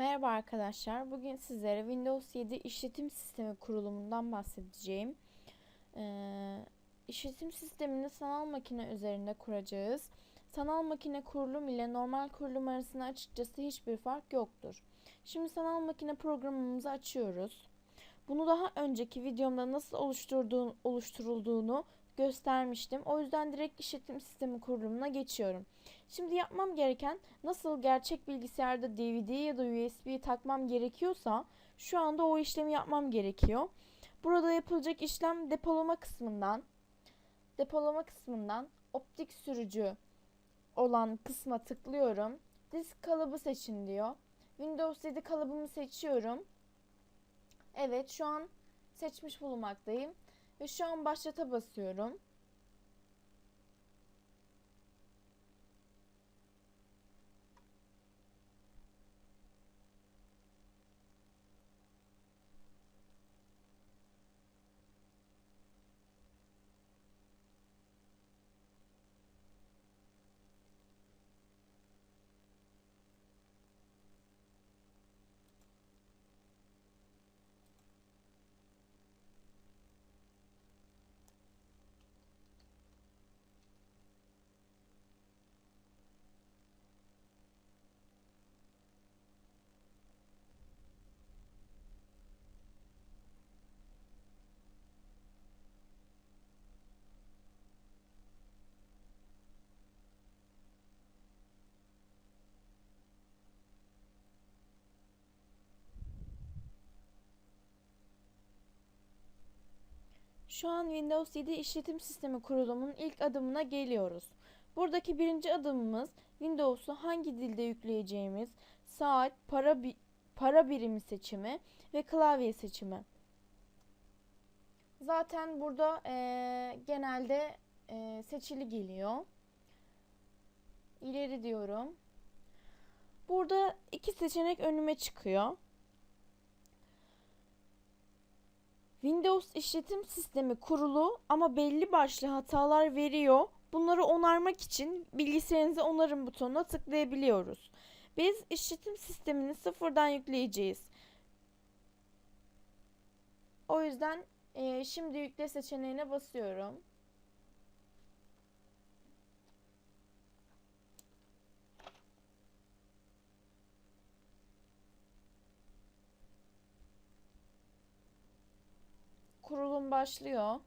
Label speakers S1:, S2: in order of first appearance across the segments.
S1: Merhaba arkadaşlar. Bugün sizlere Windows 7 işletim sistemi kurulumundan bahsedeceğim. Ee, işletim sistemini sanal makine üzerinde kuracağız. Sanal makine kurulum ile normal kurulum arasında açıkçası hiçbir fark yoktur. Şimdi sanal makine programımızı açıyoruz. Bunu daha önceki videomda nasıl oluşturulduğunu göstermiştim. O yüzden direkt işletim sistemi kurulumuna geçiyorum. Şimdi yapmam gereken nasıl gerçek bilgisayarda DVD ya da USB takmam gerekiyorsa şu anda o işlemi yapmam gerekiyor. Burada yapılacak işlem depolama kısmından depolama kısmından optik sürücü olan kısma tıklıyorum. Disk kalıbı seçin diyor. Windows 7 kalıbımı seçiyorum. Evet şu an seçmiş bulunmaktayım. Ve şu an başlata basıyorum. Şu an Windows 7 işletim sistemi kurulumunun ilk adımına geliyoruz. Buradaki birinci adımımız Windows'u hangi dilde yükleyeceğimiz, saat, para, bi para birimi seçimi ve klavye seçimi. Zaten burada e, genelde e, seçili geliyor. İleri diyorum. Burada iki seçenek önüme çıkıyor. Windows işletim sistemi kurulu ama belli başlı hatalar veriyor. Bunları onarmak için bilgisayarınıza onarım butonuna tıklayabiliyoruz. Biz işletim sistemini sıfırdan yükleyeceğiz. O yüzden e, şimdi yükle seçeneğine basıyorum. Başlıyor.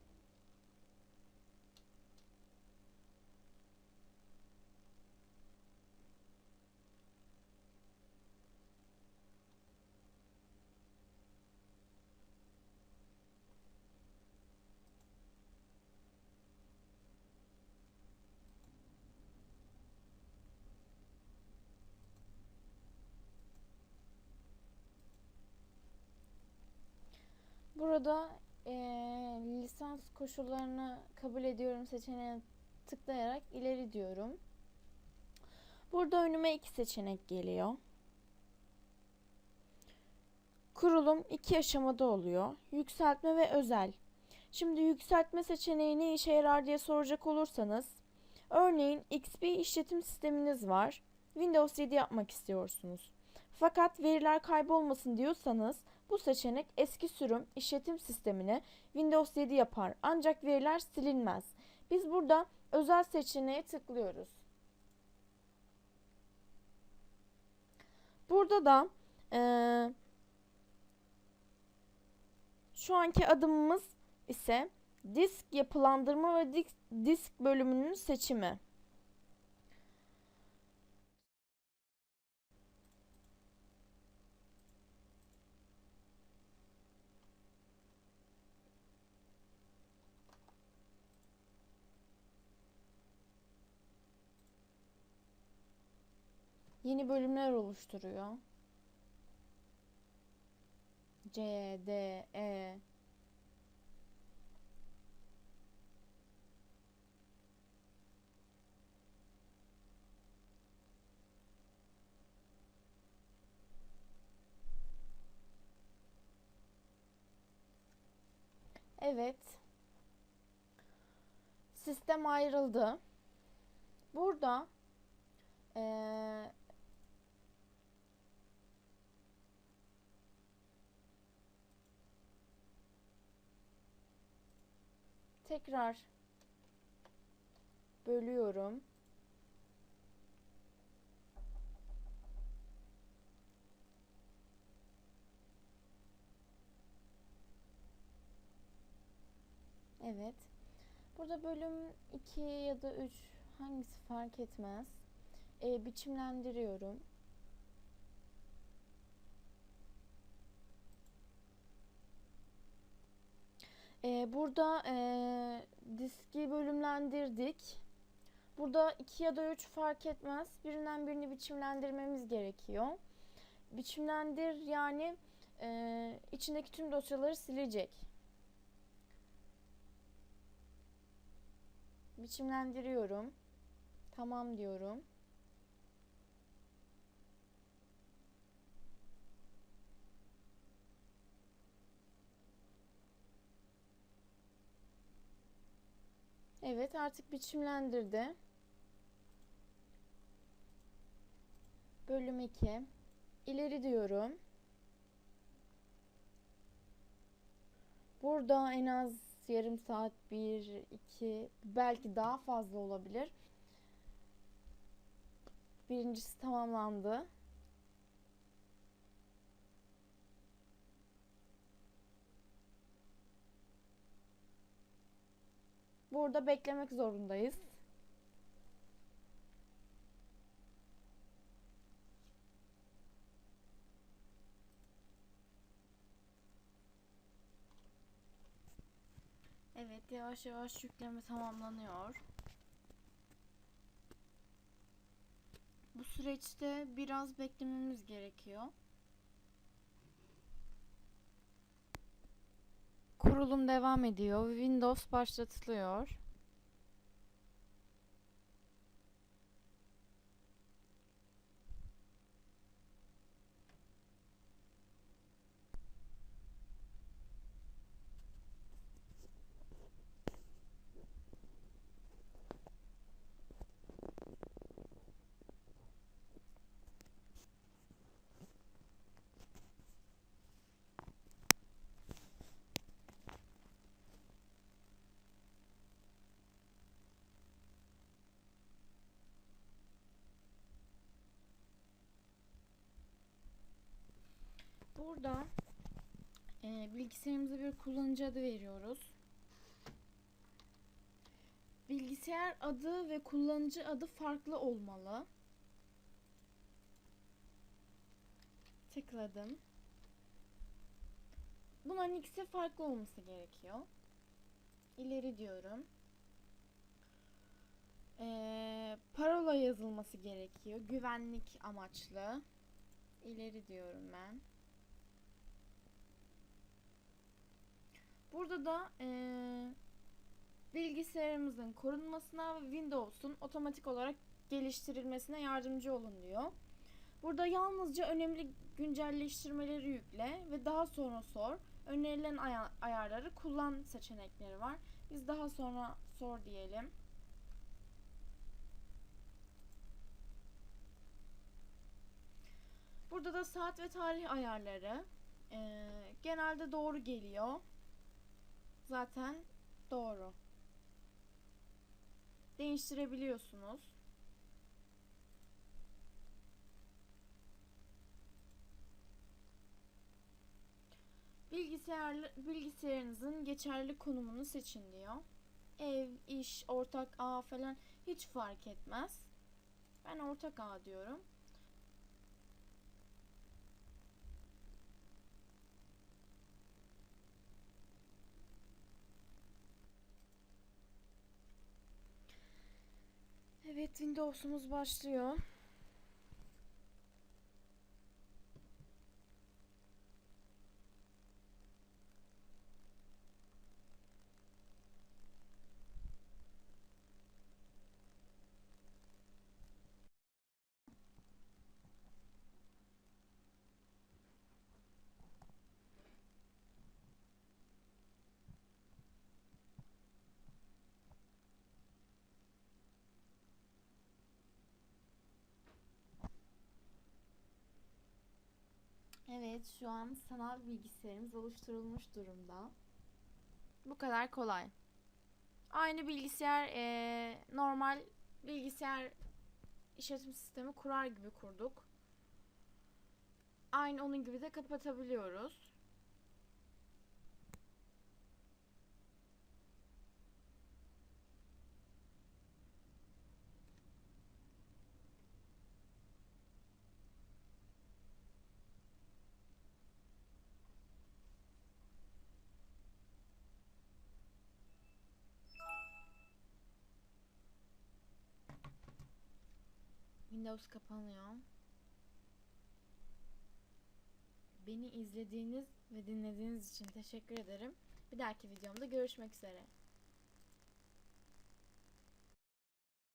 S1: Burada e, lisans koşullarını kabul ediyorum seçeneğine tıklayarak ileri diyorum. Burada önüme iki seçenek geliyor. Kurulum iki aşamada oluyor. Yükseltme ve özel. Şimdi yükseltme seçeneği ne işe yarar diye soracak olursanız, örneğin XP işletim sisteminiz var. Windows 7 yapmak istiyorsunuz. Fakat veriler kaybolmasın diyorsanız bu seçenek eski sürüm işletim sistemini Windows 7 yapar ancak veriler silinmez. Biz burada özel seçeneğe tıklıyoruz. Burada da e, şu anki adımımız ise disk yapılandırma ve disk bölümünün seçimi. Yeni bölümler oluşturuyor. C, D, E Evet. Sistem ayrıldı. Burada ee, tekrar bölüyorum. Evet. Burada bölüm 2 ya da 3 hangisi fark etmez. Ee, biçimlendiriyorum. Ee, burada ee, diski bölümlendirdik. Burada 2 ya da 3 fark etmez. Birinden birini biçimlendirmemiz gerekiyor. Biçimlendir yani ee, içindeki tüm dosyaları silecek. Biçimlendiriyorum. Tamam diyorum. Evet artık biçimlendirdi. Bölüm 2. İleri diyorum. Burada en az yarım saat, bir, iki, belki daha fazla olabilir. Birincisi tamamlandı. Burada beklemek zorundayız. Evet, yavaş yavaş yükleme tamamlanıyor. Bu süreçte biraz beklememiz gerekiyor. Kurulum devam ediyor. Windows başlatılıyor. Burada e, bilgisayarımıza bir kullanıcı adı veriyoruz. Bilgisayar adı ve kullanıcı adı farklı olmalı. Tıkladım. Bunların ikisi farklı olması gerekiyor. İleri diyorum. Ee, parola yazılması gerekiyor. Güvenlik amaçlı. İleri diyorum ben. Burada da eee, bilgisayarımızın korunmasına ve Windows'un otomatik olarak geliştirilmesine yardımcı olun diyor. Burada yalnızca önemli güncelleştirmeleri yükle ve daha sonra sor. Önerilen aya- ayarları kullan seçenekleri var. Biz daha sonra sor diyelim. Burada da saat ve tarih ayarları eee, genelde doğru geliyor. Zaten doğru. Değiştirebiliyorsunuz. Bilgisayar, bilgisayarınızın geçerli konumunu seçin diyor. Ev, iş, ortak ağ falan hiç fark etmez. Ben ortak ağ diyorum. Evet Windows'umuz başlıyor. Evet, şu an sanal bilgisayarımız oluşturulmuş durumda. Bu kadar kolay. Aynı bilgisayar eee, normal bilgisayar işletim sistemi kurar gibi kurduk. Aynı onun gibi de kapatabiliyoruz. Windows kapanıyor. Beni izlediğiniz ve dinlediğiniz için teşekkür ederim. Bir dahaki videomda görüşmek üzere.